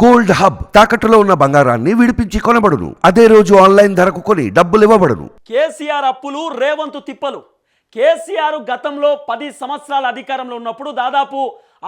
Gold hub తాకట్టులో ఉన్న బంగారాన్ని విడిపించి కొనబడును. అదే రోజు ఆన్లైన్ ధరకు కొని డబ్బులు ఇవ్వబడును. కేసీఆర్ అప్పులు రేవంత్ తిప్పలు. కేసీఆర్ గతంలో పది సంవత్సరాల అధికారంలో ఉన్నప్పుడు దాదాపు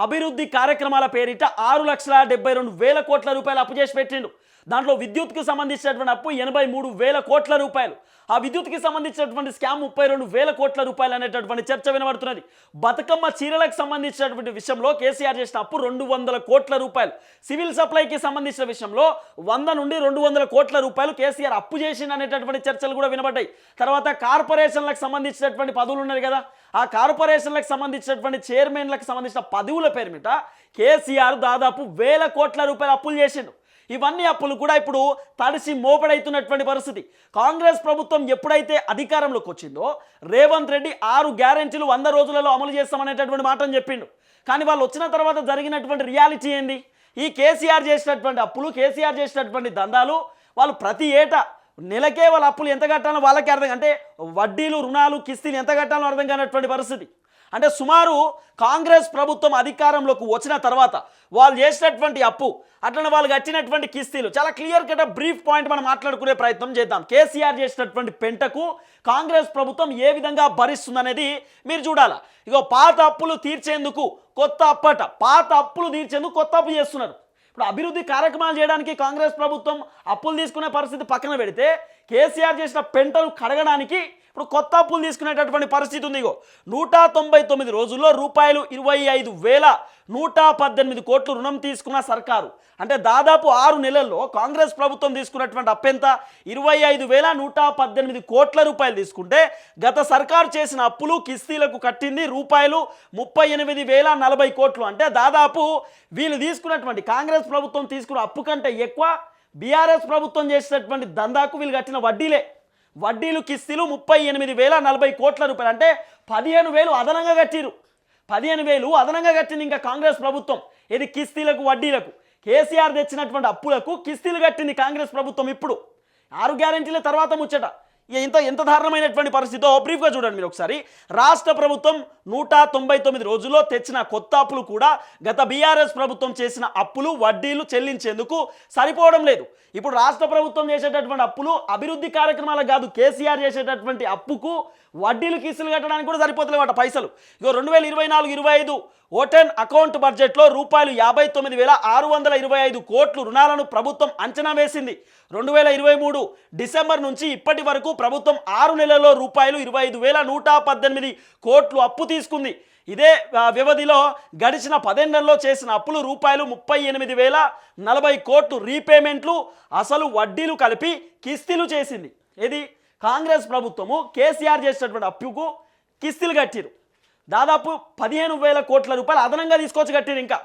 అభివృద్ధి కార్యక్రమాల పేరిట ఆరు లక్షల డెబ్బై రెండు వేల కోట్ల రూపాయలు అప్పు చేసి పెట్టిండు. దాంట్లో విద్యుత్కు సంబంధించినటువంటి అప్పు ఎనభై మూడు వేల కోట్ల రూపాయలు. ఆ విద్యుత్కి సంబంధించినటువంటి స్కామ్ ముప్పై రెండు వేల కోట్ల రూపాయలు అనేటటువంటి చర్చ వినబడుతున్నది. బతుకమ్మ చీరలకు సంబంధించినటువంటి విషయంలో కేసీఆర్ చేసిన అప్పు రెండు వందల కోట్ల రూపాయలు. సివిల్ సప్లైకి సంబంధించిన విషయంలో వంద నుండి రెండు వందల కోట్ల రూపాయలు కేసీఆర్ అప్పు చేసింది అనేటటువంటి చర్చలు కూడా వినబడ్డాయి. తర్వాత కార్పొరేషన్లకు సంబంధించినటువంటి పదవులు ఉన్నాయి కదా ఆ కార్పొరేషన్లకు సంబంధించినటువంటి చైర్మన్లకు సంబంధించిన పదవుల పేరు మీద కేసీఆర్ దాదాపు వేల కోట్ల రూపాయలు అప్పులు చేసిండు. ఇవన్నీ అప్పులు కూడా ఇప్పుడు తడిసి మోపడైతున్నటువంటి పరిస్థితి. కాంగ్రెస్ ప్రభుత్వం ఎప్పుడైతే అధికారంలోకి వచ్చిందో రేవంత్ రెడ్డి ఆరు గ్యారెంటీలు వంద రోజులలో అమలు చేస్తామనేటటువంటి మాటను చెప్పిండు. కానీ వాళ్ళు వచ్చిన తర్వాత జరిగినటువంటి రియాలిటీ ఏంది? ఈ కేసీఆర్ చేసినటువంటి అప్పులు కేసీఆర్ చేసినటువంటి దందాలు వాళ్ళు ప్రతి ఏటా నెలకే వాళ్ళ అప్పులు ఎంత కట్టాలో వాళ్ళకే అర్థం అంటే వడ్డీలు రుణాలు కిస్తీలు ఎంత కట్టాలో అర్థం కానటువంటి పరిస్థితి. అంటే సుమారు కాంగ్రెస్ ప్రభుత్వం అధికారంలోకి వచ్చిన తర్వాత వాళ్ళు చేసినటువంటి అప్పు అట్లనే వాళ్ళు కట్టినటువంటి కిస్తీలు. చాలా క్లియర్ కట్ బ్రీఫ్ పాయింట్ మనం మాట్లాడుకునే ప్రయత్నం చేద్దాం. కేసీఆర్ చేసినటువంటి పెంటకు కాంగ్రెస్ ప్రభుత్వం ఏ విధంగా భరిస్తుందనేది మీరు చూడాలా. ఇగో పాత అప్పులు తీర్చేందుకు కొత్త అప్పట పాత అప్పులు తీర్చేందుకు కొత్త అప్పు చేస్తున్నారు. ఇప్పుడు అభివృద్ధి కార్యక్రమాలు చేయడానికి కాంగ్రెస్ ప్రభుత్వం అప్పులు తీసుకునే పరిస్థితి పక్కన పెడితే కేసీఆర్ చేసిన పెంటలు కడగడానికి ఇప్పుడు కొత్త అప్పులు తీసుకునేటటువంటి పరిస్థితి ఉంది ఇగో. నూట తొంభై తొమ్మిది రోజుల్లో రూపాయలు ఇరవై ఐదు వేల నూట పద్దెనిమిది కోట్లు రుణం తీసుకున్న సర్కారు. అంటే దాదాపు ఆరు నెలల్లో కాంగ్రెస్ ప్రభుత్వం తీసుకున్నటువంటి అప్పెంత ఇరవై ఐదు వేల నూట పద్దెనిమిది కోట్ల రూపాయలు తీసుకుంటే గత సర్కారు చేసిన అప్పులు కిస్తీలకు కట్టింది రూపాయలు ముప్పై ఎనిమిది వేల నలభై కోట్లు. అంటే దాదాపు వీళ్ళు తీసుకున్నటువంటి కాంగ్రెస్ ప్రభుత్వం తీసుకున్న అప్పు కంటే ఎక్కువ బీఆర్ఎస్ ప్రభుత్వం చేసినటువంటి దందాకు వీళ్ళు కట్టిన వడ్డీలే. వడ్డీలు కిస్తీలు ముప్పై ఎనిమిది వేల నలభై కోట్ల రూపాయలు. అంటే పదిహేను వేలు అదనంగా కట్టిరు పదిహేను వేలు అదనంగా కట్టింది ఇంకా కాంగ్రెస్ ప్రభుత్వం. ఇది కిస్తీలకు వడ్డీలకు? కేసీఆర్ తెచ్చినటువంటి అప్పులకు కిస్తీలు కట్టింది కాంగ్రెస్ ప్రభుత్వం ఇప్పుడు. ఆరు గ్యారెంటీల తర్వాత ముచ్చట. ఇంత ఎంత దారుణమైనటువంటి పరిస్థితో బ్రీఫ్గా చూడండి మీరు ఒకసారి. రాష్ట్ర ప్రభుత్వం నూట తొంభై తొమ్మిది రోజుల్లో తెచ్చిన కొత్త అప్పులు కూడా గత బీఆర్ఎస్ ప్రభుత్వం చేసిన అప్పులు వడ్డీలు చెల్లించేందుకు సరిపోవడం లేదు. ఇప్పుడు రాష్ట్ర ప్రభుత్వం చేసేటటువంటి అప్పులు అభివృద్ధి కార్యక్రమాలకు కాదు కేసీఆర్ చేసేటటువంటి అప్పుకు వడ్డీలు కీసులు కట్టడానికి కూడా సరిపోతలేవాట పైసలు. ఇక రెండు వేల ఇరవై నాలుగు ఇరవై ఐదు ఓటెన్ అకౌంట్ బడ్జెట్లో రూపాయలు యాభై తొమ్మిది వేల ఆరు వందల ఇరవై ఐదు కోట్లు రుణాలను ప్రభుత్వం అంచనా వేసింది. రెండు వేల ఇరవై మూడు డిసెంబర్ నుంచి ఇప్పటి వరకు ప్రభుత్వం ఆరు నెలల్లో రూపాయలు ఇరవై ఐదు వేల నూట పద్దెనిమిది కోట్లు అప్పు తీసుకుంది. ఇదే వ్యవధిలో గడిచిన పదేళ్ళలో చేసిన అప్పులు రూపాయలు ముప్పై ఎనిమిది వేల నలభై కోట్లు రీపేమెంట్లు అసలు వడ్డీలు కలిపి కిస్తీలు చేసింది. ఇది కాంగ్రెస్ ప్రభుత్వము కేసీఆర్ చేసినటువంటి అప్పుకు కిస్తీలు కట్టిరు. దాదాపు పదిహేను వేల కోట్ల రూపాయలు అదనంగా తీసుకొచ్చి కట్టిరు ఇంకా.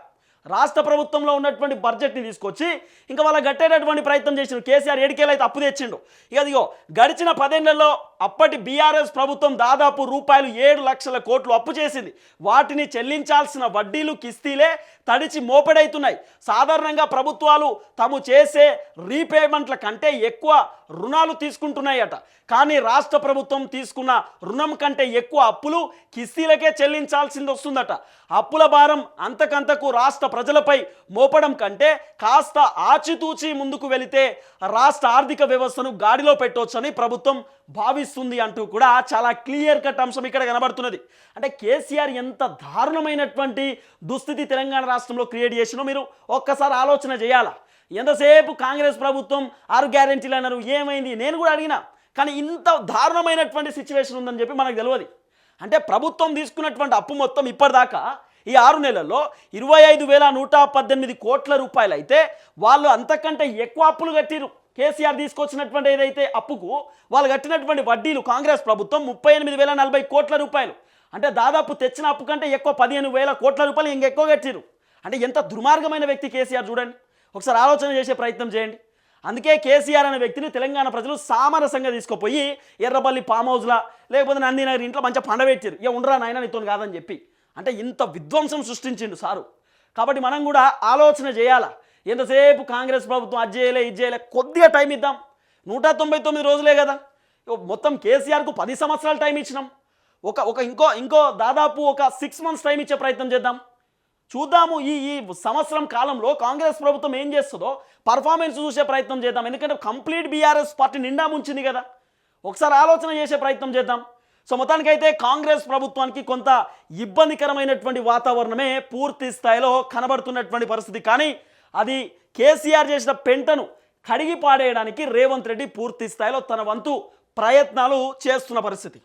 రాష్ట్ర ప్రభుత్వంలో ఉన్నటువంటి బడ్జెట్ని తీసుకొచ్చి ఇంకా వాళ్ళ గట్టేటటువంటి ప్రయత్నం చేసిండు. కేసీఆర్ ఏడికేలు అయితే అప్పు తెచ్చిండు. ఇక అదిగో గడిచిన పదేళ్ళలో అప్పటి బీఆర్ఎస్ ప్రభుత్వం దాదాపు రూపాయలు ఏడు లక్షల కోట్లు అప్పు చేసింది. వాటిని చెల్లించాల్సిన వడ్డీలు కిస్తీలే తడిచి మోపెడవుతున్నాయి సాధారణంగా ప్రభుత్వాలు తాము చేసే రీపేమెంట్ల కంటే ఎక్కువ రుణాలు తీసుకుంటున్నాయట. కానీ రాష్ట్ర ప్రభుత్వం తీసుకున్న రుణం కంటే ఎక్కువ అప్పులు కిస్తీలకే చెల్లించాల్సింది వస్తుందట అప్పుల భారం అంతకంతకు రాష్ట్ర ప్రజలపై మోపడం కంటే కాస్త ఆచితూచి ముందుకు వెళితే రాష్ట్ర ఆర్థిక వ్యవస్థను గాడిలో పెట్టవచ్చని ప్రభుత్వం భావిస్తుంది అంటూ కూడా చాలా క్లియర్ కట్ అంశం ఇక్కడ కనబడుతున్నది. అంటే కేసీఆర్ ఎంత దారుణమైనటువంటి దుస్థితి తెలంగాణ రాష్ట్రంలో క్రియేట్ చేసినో మీరు ఒక్కసారి ఆలోచన చేయాలా? ఎంతసేపు కాంగ్రెస్ ప్రభుత్వం ఆరు గ్యారెంటీలు అన్నారు ఏమైంది? నేను కూడా అడిగినా కానీ ఇంత దారుణమైనటువంటి సిచ్యువేషన్ ఉందని చెప్పి మనకు తెలియదు అంటే ప్రభుత్వం తీసుకున్నటువంటి అప్పు మొత్తం ఇప్పటిదాకా ఈ ఆరు నెలల్లో ఇరవై ఐదు వేల నూట పద్దెనిమిది కోట్ల రూపాయలు అయితే వాళ్ళు అంతకంటే ఎక్కువ అప్పులు కట్టిరు కేసీఆర్ తీసుకొచ్చినటువంటి ఏదైతే అప్పుకు వాళ్ళు కట్టినటువంటి వడ్డీలు కాంగ్రెస్ ప్రభుత్వం ముప్పై ఎనిమిది వేల నలభై కోట్ల రూపాయలు. అంటే దాదాపు తెచ్చిన అప్పు కంటే ఎక్కువ పదిహేను వేల కోట్ల రూపాయలు ఇంకెక్కువ కట్టిరు అంటే ఎంత దుర్మార్గమైన వ్యక్తి కేసీఆర్ చూడండి. ఒకసారి ఆలోచన చేసే ప్రయత్నం చేయండి. అందుకే కేసీఆర్ అనే వ్యక్తిని తెలంగాణ ప్రజలు సామరస్యంగా తీసుకుపోయి ఎర్రబల్లి ఫామ్ హౌస్లా లేకపోతే నందినగర్ ఇంట్లో మంచిగా పండబెట్టారు ఇక ఉండరా నాయన నీతో కాదని చెప్పి. అంటే ఇంత విధ్వంసం సృష్టించిండు సారు. కాబట్టి మనం కూడా ఆలోచన చేయాలా? ఎంతసేపు కాంగ్రెస్ ప్రభుత్వం అది చేయలే ఇది చేయలే కొద్దిగా టైం ఇద్దాం. నూట తొంభై తొమ్మిది రోజులే కదా. మొత్తం కేసీఆర్కు పది సంవత్సరాలు టైం ఇచ్చినాం. ఒక ఒక ఇంకో ఇంకో దాదాపు ఒక సిక్స్ మంత్స్ టైం ఇచ్చే ప్రయత్నం చేద్దాం. చూద్దాము ఈ ఈ సంవత్సరం కాలంలో కాంగ్రెస్ ప్రభుత్వం ఏం చేస్తుందో పర్ఫార్మెన్స్ చూసే ప్రయత్నం చేద్దాం. ఎందుకంటే కంప్లీట్ బీఆర్ఎస్ పార్టీ నిండా ముంచింది కదా. ఒకసారి ఆలోచన చేసే ప్రయత్నం చేద్దాం. సో మొత్తానికైతే కాంగ్రెస్ ప్రభుత్వానికి కొంత ఇబ్బందికరమైనటువంటి వాతావరణమే పూర్తి స్థాయిలో కనబడుతున్నటువంటి పరిస్థితి. కానీ అది కేసీఆర్ చేసిన పెంటను కడిగి పాడేయడానికి రేవంత్ రెడ్డి పూర్తి స్థాయిలో తన వంతు ప్రయత్నాలు చేస్తున్న పరిస్థితి.